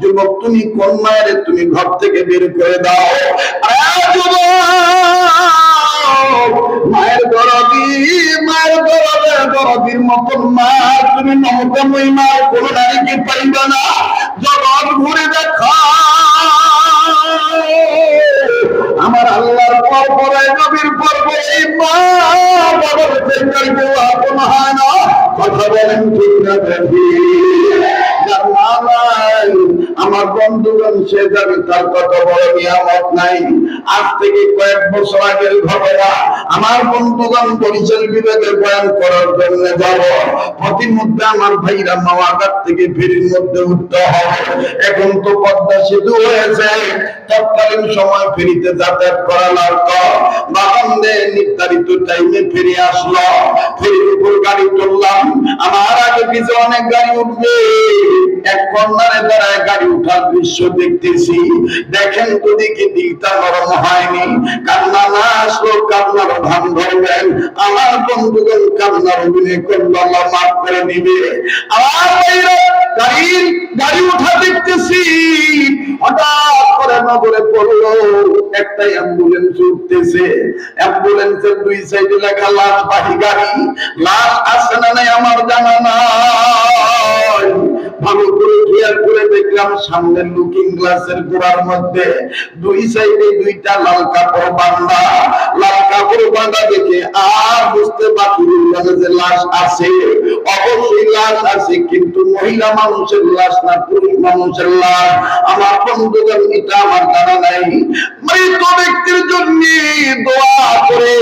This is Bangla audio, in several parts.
যুবক, তুমি কোন মায়ের তুমি ঘর থেকে বের করে দাও? মায়ের গরবি মায়ের গরবে গরবির মতন মা, তুমি নমতময় মা, কোন নারীকে পাইবে না? জগৎ ঘুরে দেখা আমার আল্লাহর পর পরে নবীর পর মা বাবার কেউ আপন হয় না। কথা বলেন ঠিক না আমার বন্ধুগণ, সে যাবে তার কত বড় নিয়ামত নাই। আজ থেকে কয়েক বছর আগের ঘটনা, আমার বন্ধুগণ পরিচয় বিভাগে বয়ান করার জন্য যাব। প্রতিমধ্যে আমার ভাইরা মাওয়াঘাট থেকে ফেরির মধ্যে উঠতে হবে। এখন তো পদ্মা সেতু হয়েছে। তৎকালীন সময় ফেরিতে যাতায়াত করা লাগতো। বাগানে নির্ধারিত টাইমে ফেরি আসলো। ফেরির উপর গাড়ি তুললাম। পিছে অনেক গাড়ি উঠবে। এক কর্নারে দাঁড়ায় গাড়ি উঠার দৃশ্য দেখতেছি। দেখেন তো দিকে দিকটা নরম হয়নি। কান্না না আসলো, কান্নার ভান ধরবেন। আমার বন্ধুগণ কান্নার অভিনয় করল, আল্লাহ মাফ করে দিবে। আমার গাড়ির, গাড়ি উঠা দেখতেছি। হঠাৎ নগরে পড়ল একটা অ্যাম্বুলেন্স উঠতেছে। অ্যাম্বুলেন্সের দুই সাইডে লেখা, লাশ বাহী গাড়ি, লাশ না নাই আমার জানা নাই? ভালো করে ক্লিয়ার করে দেখলাম সামনের লুকিং গ্লাসের গোড়ার মধ্যে দুই সাইডে দুইটা লাল কাপড় বাঁধা লাল কাপড় বাঁধা দেখে আর বুঝতে বাকি যে লাশ আছে। অবশ্যই লাশ আছে, কিন্তু মহিলা মানুষের লাশ না, পুরুষ মানুষের লাশ। আমার বন্ধুগণ, এটা আমার জানা নাই। মৃত ব্যক্তির জন্য দোয়া করে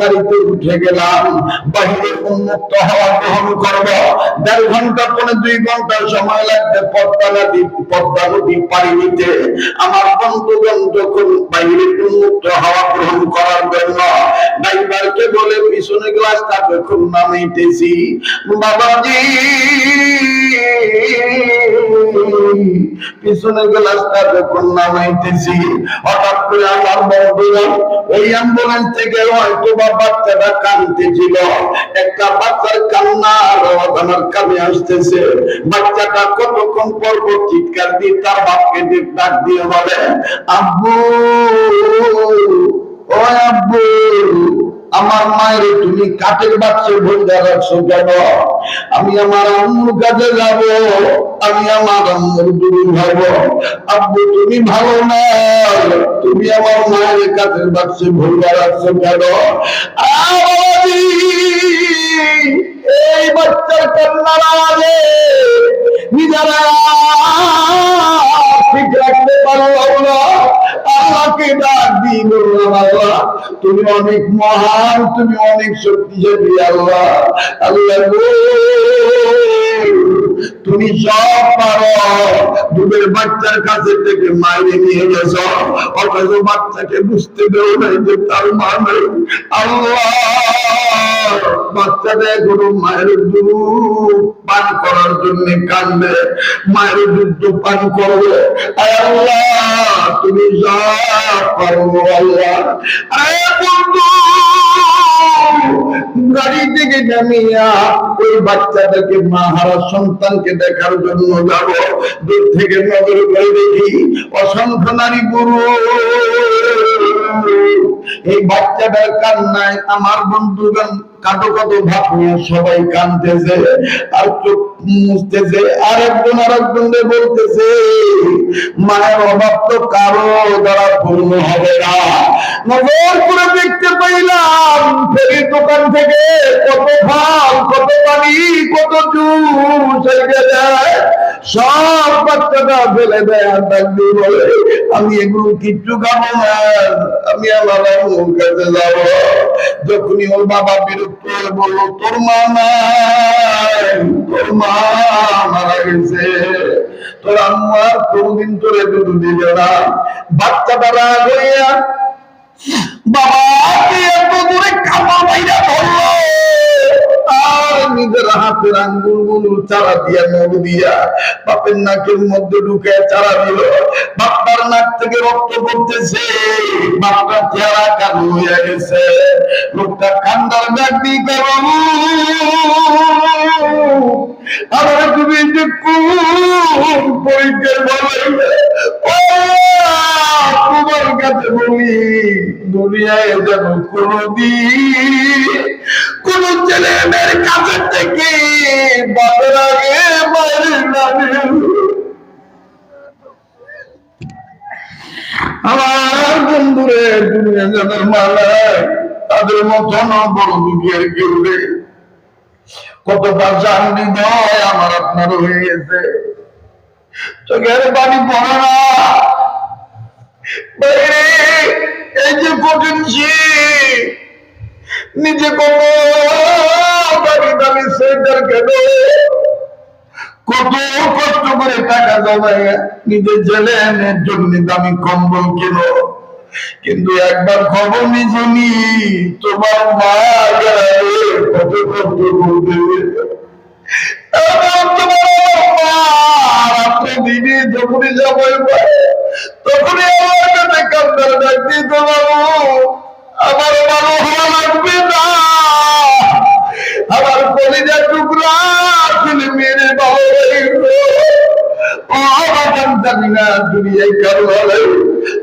গাড়িতে উঠে গেলাম, বাহিরে উন্মুক্ত হওয়া গ্রহণ করব। দেড় ঘণ্টা পরে দুই সময় লাগবে, পদ্মা নদী পদ্মা নদী পাড়ি নিতে আমার বাইরে উন্মুক্ত হওয়া গ্রহণ করার জন্য ড্রাইভারকে বলে, পিছনে নামাইতেছি, বাবাজি, পিছনে নামাইতেছি, হঠাৎ করে আমার বন্ধুগণ ওই অ্যাম্বুলেন্স থেকে হয়তো বাচ্চাটা একটা বাচ্চার আমার কানে আসতেছে। বাচ্চাটা কতক্ষণ চিৎকার দিয়ে তার বাপকে ডাক দিয়ে বলে, আব্বু, ও আব্বু, আমার মায়ের তুমি কাঠের বাচ্চা ভুলতে রাখছো কেন? আমি আমার আম্মুর কাছে যাব, আমি আমার আম্মুর দুরু হব আব্বু, তুমি ভালো না। তুমি আমার মায়ের কাঠের বাচ্চা ভুলতে রাখছো কেন? এই বাচ্চার কান্নার আওয়াজে নিজেরা ঠিক রাখতে পারলাম না। আল্লাহকে ডাক বললাম আল্লাহ তুমি অনেক মহান, তুমি অনেক শক্তিশালী, আল্লাহ। আল্লাহ তুমি সব পারো। দুধের বাচ্চার কাছে থেকে মাইরে নিয়ে গেছ। অথচ বাচ্চাকে বুঝতে দেও নাই যে তার মা নেই। বাচ্চাটা এখনও মায়ের দুধ পান করার জন্য কান্দে। মায়ের দুধ পান করবে। আল্লাহ, তুমি সব পারো আল্লাহ। গাড়ি থেকে নামিয়া ওই বাচ্চাটাকে মা হারা সন্তানকে দেখার জন্য যাব। দূর থেকে নজর করে দেখি অসংখ্য নারী গুরু এই বাচ্চাটার কান্নায় আমার বন্ধুগণ কাটো কাটো ভাব নিয়ে সবাই কানতেছে আর চোখ মুছতেছে, আর একজন আর একজনকে বলতেছে, মায়ের অভাব তো কারও দ্বারা পূর্ণ হবে না। নজর করে দেখতে পাইলাম, ফেরির দোকান থেকে কত ফল কত পানি, কত জুস দেয় সব বাচ্চাটা ফেলে দেয় ডাক দিয়ে বলে, আমি এগুলো কিচ্ছু খাব না, আমি আমার কাছে যাব। যখনই ওর বাবা বিরক্ত হয়ে বলল তোর মা নাই তোর মা মারা গেছে তোর আম্মার কোনদিন তোরে দুধ দিবে না বাচ্চাটা রাগ হইয়া বাবা এত দূরে কাপড় বাইরা ধরলো। হাতের আঙ্গুলগুলো চারা দিয়া নখ দিয়া বাপের নাকের মধ্যে ঢুকে চারা দিল। বাপটার নাক থেকে রক্ত পড়তেছে। বাপটার চেহারা কালো হয়ে গেছে। লোকটা কান্দার ডাক দিয়ে করো আমার তুমি যে কোন পরীক্ষার বলে ও, তোমার কাছে বলি, দুনিয়ায় যেন কোনদিন কোন ছেলে মেয়ের কাছে থেকে বাপের আগে আমার বন্ধুরে দুনিয়া যাদের মালায় তাদের মতন বড় দুনিয়ার কেউ নেই। কত বাজার হৃদয় আমার আপনার হয়ে গেছে চোখের বাড়ি পড়ে না। এই যে কঠিন শীত, নিজে কত কষ্ট করে টাকা জন্য দামি কম্বল কেন। কিন্তু একবার খবর নিজনি তোমার মা কত কষ্ট দিনে যখনই পায় তখনই আমার কাছে কান্দার ডাক দিয়ে তোমার আমার ভালো হওয়া লাগবে না। আমার কলিজা টুকরা তুমি মেরে ভালো হয়ে দুনিয়ায় কারও ভালো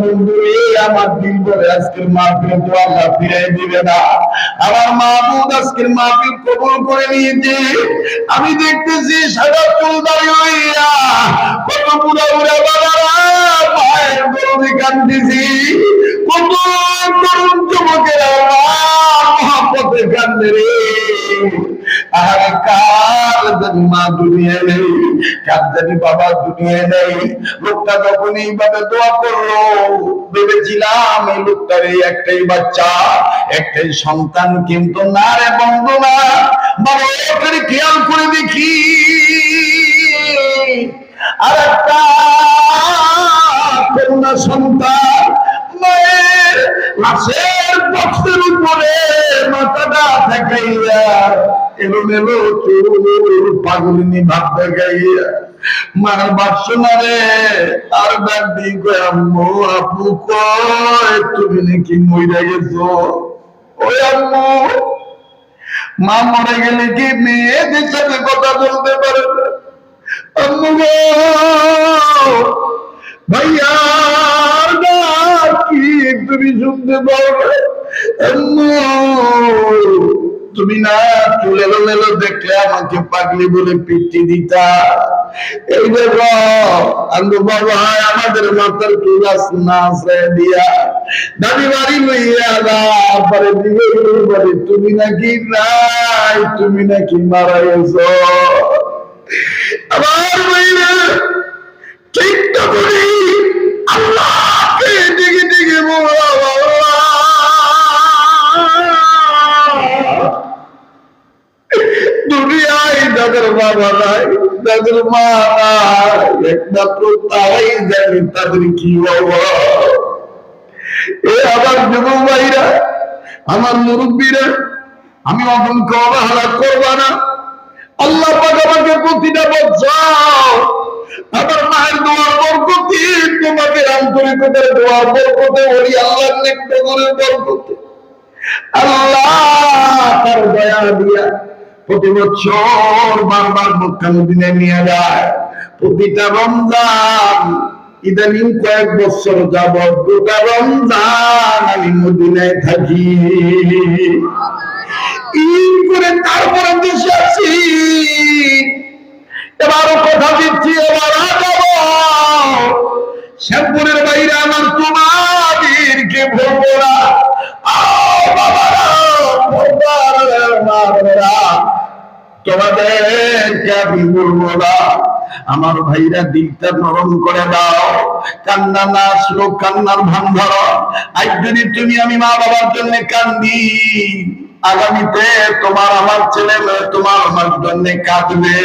বন্ধু এই আমার দিন বলে আজকের মাহফিল তো আল্লাহ ফিরাই দিবে না। আমার মাহবুদ আজকের মাহফিল কবুল করে নিয়েছে। আমি দেখতেছি সাদা চুল দাঁড়িয়ে হইয়া কত বুড়া বুড়া বাবারা মায়ের গরমে কান্দিছি কত তরুণ মহাপথে কান্দে রে। জানি মা দুনিয়ায় নেই, কার জানি বাবা দুনিয়ায় নেই। লোকটা যখন এইভাবে দোয়া করল, ভেবেছিলাম এই লোকটার এই একটাই বাচ্চা, একটাই সন্তান। কিন্তু না রে বন্ধু না বাবা ওখানে খেয়াল করে দেখি। আর একটা কন্যা সন্তান মায়ের লাশের বক্সের উপরে মাথাটা চুল পাগলিনী ভাব দেখাইয়া মার বাক্স না রে আর ডাক দি কয়, আম্মু, আপু কয়, তুমি নাকি মইরা গেছো? ওই আম্মু, মা মরে গেলে কি মেয়েদের সাথে কথা বলতে পারে? আম্মু ভাইয়া কি তুমি শুনতে পাবে আম্মু তুমি না চুল এলো মেলো দেখলে আমাকে পাগলি বলে পিটি দিতা। এই দেখো আন্দু বাবা আমাদের মাথার চুল না আশ্রয় দিয়া। দাদি বাড়ি লইয়া তারপরে দিকে বলে, তুমি নাকি নাই, তুমি নাকি মারা গেছো। আবার বইলে ঠিক তো করি আল্লাহকে দিকে দুনিয়ায় যাদের বাবা নাই, যাদের মা নাই, একমাত্র তারাই জানে তাদের কি বাবা এ আমার যুব ভাইরা, আমার মুরব্বীরা, আমি অগণকে অবহেলা করব না। আল্লাহ আমাকে প্রতিটা বছর আমার মায়ের দোয়ার বরকতি তোমাকে আন্তরিকতার দোয়ার বরকতে ওই আল্লাহর নেকটগরের বরকতে, আল্লাহ তার দয়া দিয়া প্রতি বছর বারবার মক্কামদিনে নিয়ে যায়। প্রতিটা রমজান ইদানিং কয়েক বছর যাব গোটা রমজান আমি মদিনায় থাকি। করে তারপরে দেশে এবারও কথা দিচ্ছি এবার শ্যামপুরের বাইরে আমার তোমাদেরকে বলব না। বাবারা, আমার ভাইরা দিলটা নরম করে দাও। কান্না না আসলো, কান্নার ভান ধরো আজ যদি তুমি আমি মা বাবার জন্য কান্দি, আগামীতে তোমার আমার ছেলে তোমার আমার জন্য কাঁদবে।